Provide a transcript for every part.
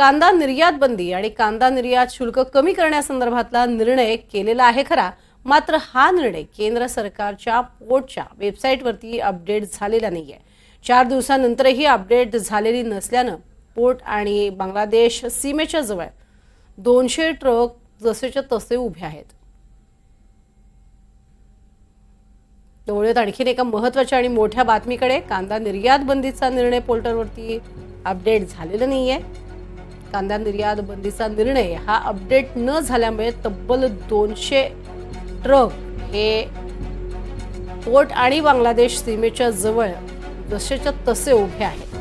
कांदा निर्यात बंदी आणि कांदा निर्यात शुल्क कमी करण्यासंदर्भातला निर्णय केलेला आहे खरा. मात्र हा निर्णय केंद्र सरकारच्या पोर्टच्या वेबसाईटवरती अपडेट झालेला नाही आहे चार दिवसानंतरही अपडेट झालेली नसल्यानं पोर्ट आणि बांगलादेश सीमेच्या जवळ दोनशे ट्रक जसेच्या तसे उभे आहेत. वळूयात आणखीन एका महत्त्वाच्या आणि मोठ्या बातमीकडे कांदा निर्यात बंदीचा निर्णय पोर्टलवरती अपडेट झालेला नाहीये. कांदा निर्यात बंदीचा निर्णय हा अपडेट न झाल्यामुळे तब्बल दोनशे ट्रक हे पोर्ट आणि बांगलादेश सीमेच्या जवळ जसेच्या तसे उभे आहेत.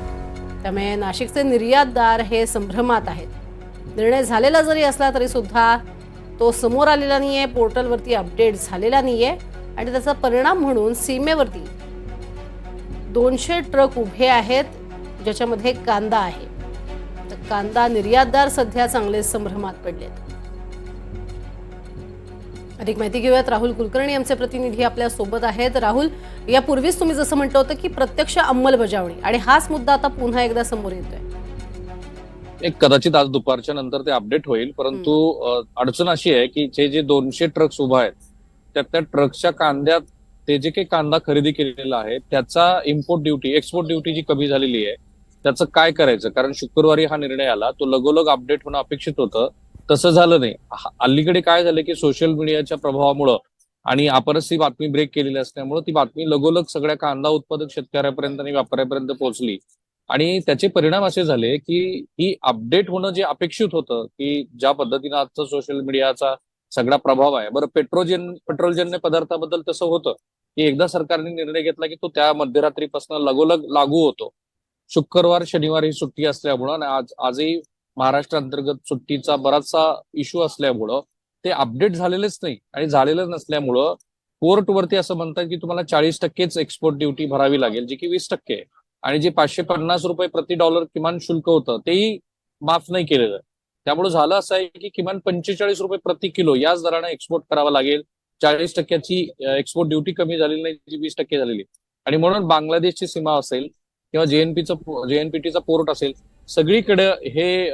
त्यामुळे नाशिकचे निर्यातदार हे संभ्रमात आहेत. निर्णय झालेला जरी असला तरी सुद्धा तो समोर आलेला नाही आहे पोर्टलवरती अपडेट झालेला नाही आहे आणि त्याचा परिणाम म्हणून सीमेवरती दोनशे ट्रक उभे आहेत ज्याच्यामध्ये कांदा आहे. तर कांदा निर्यातदार सध्या चांगले संभ्रमात पडलेत. अधिक माहिती घेऊयात. राहुल कुलकर्णी आमचे प्रतिनिधी आपल्यासोबत आहेत. राहुल यापूर्वीच तुम्ही जसं म्हटलं होतं की प्रत्यक्ष अंमलबजावणी आणि हाच मुद्दा आता पुन्हा एकदा समोर येतोय. एक कदाचित आज दुपारच्या नंतर ते अपडेट होईल परंतु अडचण अशी आहे की जे जे दोनशे ट्रक्स उभा आहेत त्या त्या ट्रकच्या कांद्यात ते जे काही कांदा खरेदी केलेला आहे त्याचा इम्पोर्ट ड्युटी एक्सपोर्ट ड्युटी जी कमी झालेली आहे त्याचं काय करायचं? कारण शुक्रवारी हा निर्णय आला तो लगोलग अपडेट होणं अपेक्षित होतं. तसं झालं नाही. अलीकडे काय झालं की सोशल मीडियाच्या प्रभावामुळं आणि आपणच ती बातमी ब्रेक केलेली असल्यामुळे ती बातमी लगोलग सगळ्या कांदा उत्पादक शेतकऱ्यापर्यंत आणि व्यापाऱ्यापर्यंत पोहोचली. आणि त्याचे परिणाम असे झाले की ही अपडेट होणं जे अपेक्षित होतं की ज्या पद्धतीनं आजचा सोशल मीडियाचा सगळा प्रभाव आहे. बरं पेट्रोजन पेट्रोलजन्य पदार्थाबद्दल तसं होतं की एकदा सरकारने निर्णय घेतला की तो त्या मध्यरात्रीपासून लगोलग लागू होतो. शुक्रवार शनिवार ही सुट्टी असल्यामुळं आणि आज आजही महाराष्ट्र अंतर्गत सुट्टीचा बराचसा इश्यू असल्यामुळं ते अपडेट झालेलेच नाही आणि झालेलं नसल्यामुळं कोर्टवरती असं म्हणतात की तुम्हाला चाळीस टक्केच एक्सपोर्ट ड्युटी भरावी लागेल जी की वीस टक्के आहे. आणि जे पाचशे पन्नास रुपये प्रति डॉलर किमान शुल्क होतं तेही माफ नाही केलेलं. त्यामुळे झालं असं आहे की किमान पंचेचाळीस रुपये प्रति किलो याच दराने एक्सपोर्ट करावा लागेल. चाळीस टक्क्याची एक्सपोर्ट ड्युटी कमी झालेली नाही जी वीस टक्के झालेली. आणि म्हणून बांगलादेशची सीमा असेल किंवा जेएनपीचं जेएनपीटीचा पोर्ट असेल सगळीकडे हे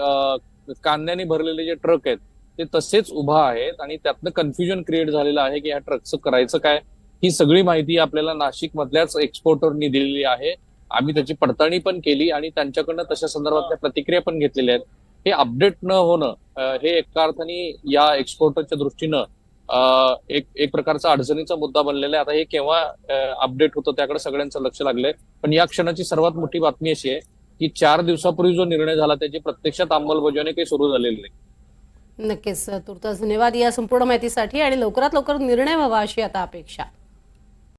कांद्याने भरलेले जे ट्रक आहेत ते तसेच उभा आहेत आणि त्यातनं कन्फ्युजन क्रिएट झालेलं आहे की ह्या ट्रकचं करायचं काय? ही सगळी माहिती आपल्याला नाशिक मधल्याच एक्सपोर्टरनी दिलेली आहे. आम्ही त्याची पडताळणी पण केली आणि त्यांच्याकडनं तशा संदर्भातल्या प्रतिक्रिया पण घेतलेल्या आहेत. हे अपडेट न होणं हे एका अर्थाने या एक्सपोर्टरच्या दृष्टीनं एक एक प्रकारचा अडचणीचा मुद्दा बनलेला आहे. आता हे केव्हा अपडेट होतं त्याकडे सगळ्यांचं लक्ष लागलंय. पण या क्षणाची सर्वात मोठी बातमी अशी आहे की चार दिवसापूर्वी जो निर्णय झाला त्याची प्रत्यक्षात अंमलबजावणी काही सुरू झालेली नाही. नक्कीच तुर्तास धन्यवाद या संपूर्ण माहितीसाठी आणि लवकरात लवकर निर्णय व्हावा अशी आता अपेक्षा.